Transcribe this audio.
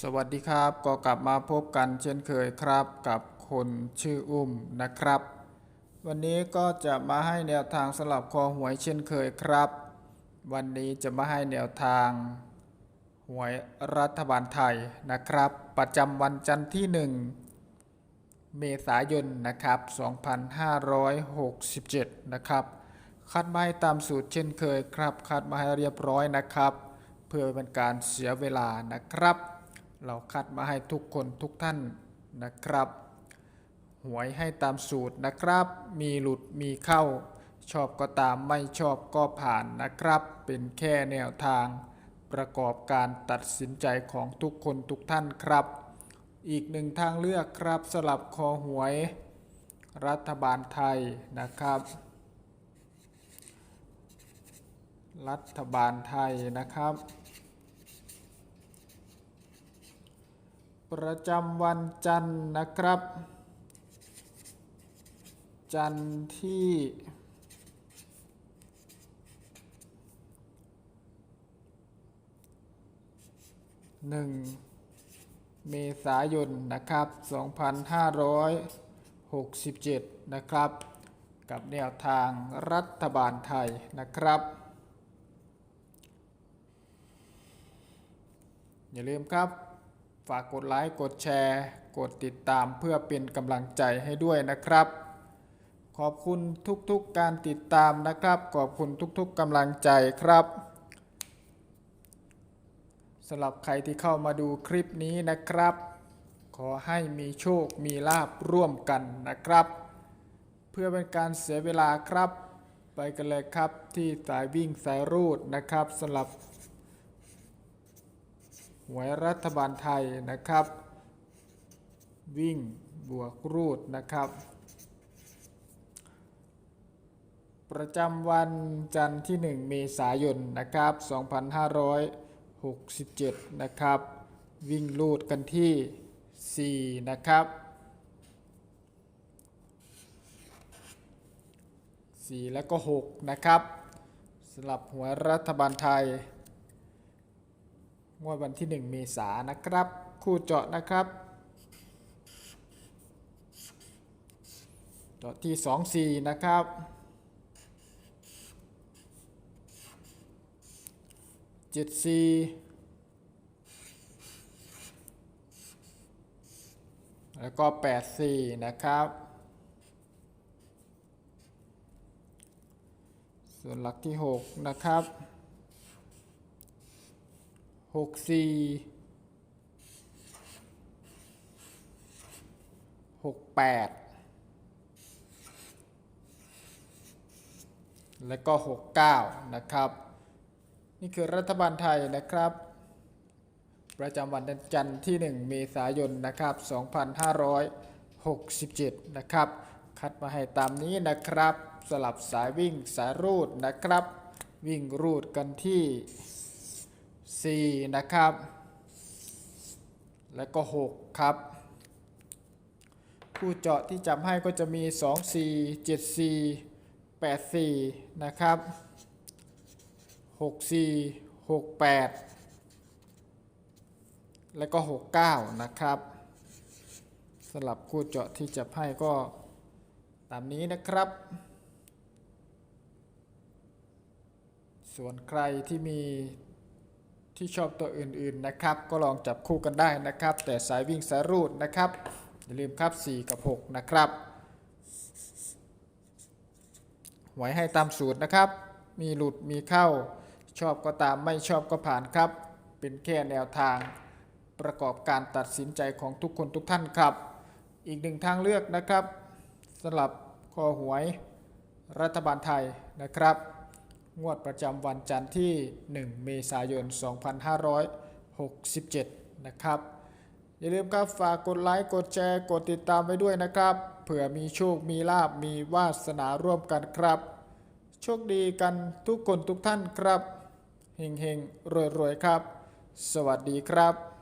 สวัสดีครับ ก็กลับมาพบกันเช่นเคยครับกับคนชื่ออุ้มนะครับ วันนี้ก็จะมาให้แนวทางสลับคอหวยเช่นเคยครับ วันนี้จะมาให้แนวทางหวยรัฐบาลไทยนะครับ ประจำวันจันทร์ที่ 1 เมษายนนะครับ 2567 นะครับคัดมาให้ตามสูตรเช่นเคยครับคัดมาให้เรียบร้อยนะครับ เพื่อเป็นการเสียเวลานะครับ เราคัดมาให้ทุกคนทุกท่านนะครับ หวยให้ตามสูตรนะครับ มีหลุดมีเข้า ชอบก็ตามไม่ชอบก็ผ่านนะครับ เป็นแค่แนวทาง ประกอบการตัดสินใจของทุกคนทุกท่านครับ อีกหนึ่งทางเลือกครับสลับคอหวย รัฐบาลไทยนะครับ รัฐบาลไทยนะครับ ประจำวันจันทร์นะครับ จันทร์ที่ หนึ่งเมษายนนะครับ 2567 นะครับ กับแนวทางรัฐบาลไทยนะครับ อย่าลืมครับ ฝากกดไลค์กดแชร์ กดติดตามเพื่อเป็นกำลังใจให้ด้วยนะครับ ขอบคุณทุกๆการติดตามนะครับ ขอบคุณทุกๆกำลังใจครับสำหรับใครที่เข้ามาดูคลิปนี้นะครับ ขอให้มีโชคมีลาบร่วมกันนะครับ เพื่อเป็นการเสียเวลาครับ ไปกันเลยครับที่สายวิ่งสายรูดนะครับสำหรับ หวยรัฐบาลไทยนะครับ วิ่งบวกรูดนะครับ ประจำวันจันทร์ที่ 1 เมษายนนะครับ 2567 นะครับ วิ่งรูดกันที่ 4 นะครับ4แล้วก็ 6 นะครับสำหรับหัวรัฐบาลไทย งวดวันที่ 1 เมษายนนะครับ คู่เจาะนะครับ เจาะที่ 24 นะครับเจ็ดสี่แล้วก็แปดซีนะครับส่วนหลักที่หกนะครับ หกสี่หกแปดแล้วก็หกเก้านะครับ นี่คือรัฐบาลไทยนะครับ ประจำวันจันทร์ที่ 1 เมษายนนะครับ 2567 นะครับ คัดมาให้ตามนี้นะครับ สลับสายวิ่งสายรูดนะครับ วิ่งรูดกันที่ 4 นะครับ แล้วก็ 6 ครับผู้เจาะที่จำให้ก็จะมี 2 4 7 4 8 4 นะครับ 6 4 6 8 แล้วก็ 69 นะครับสำหรับคู่เจาะที่จะให้ก็ตามนี้นะครับ ส่วนใครที่มี ที่ชอบตัวอื่นๆนะครับ ก็ลองจับคู่กันได้นะครับ แต่สายวิ่งสายรูดนะครับ อย่าลืมครับ 4 กับ 6 นะครับไว้ให้ตามสูตรนะครับ มีหลุดมีเข้า ชอบก็ตามไม่ชอบก็ผ่านครับ เป็นแค่แนวทาง ประกอบการตัดสินใจของทุกคนทุกท่านครับ อีกหนึ่งทางเลือกนะครับสำหรับคอหวยรัฐบาลไทยนะครับ งวดประจำวันจันทร์ที่ 1 เมษายน 2567 นะครับ อย่าลืมครับฝากกดไลค์ กดแชร์ กดติดตามไว้ด้วยนะครับ เผื่อมีโชค มีลาบ มีวาสนาร่วมกันครับ โชคดีกันทุกคนทุกท่านครับ เฮงเฮงรวยรวยครับ สวัสดีครับ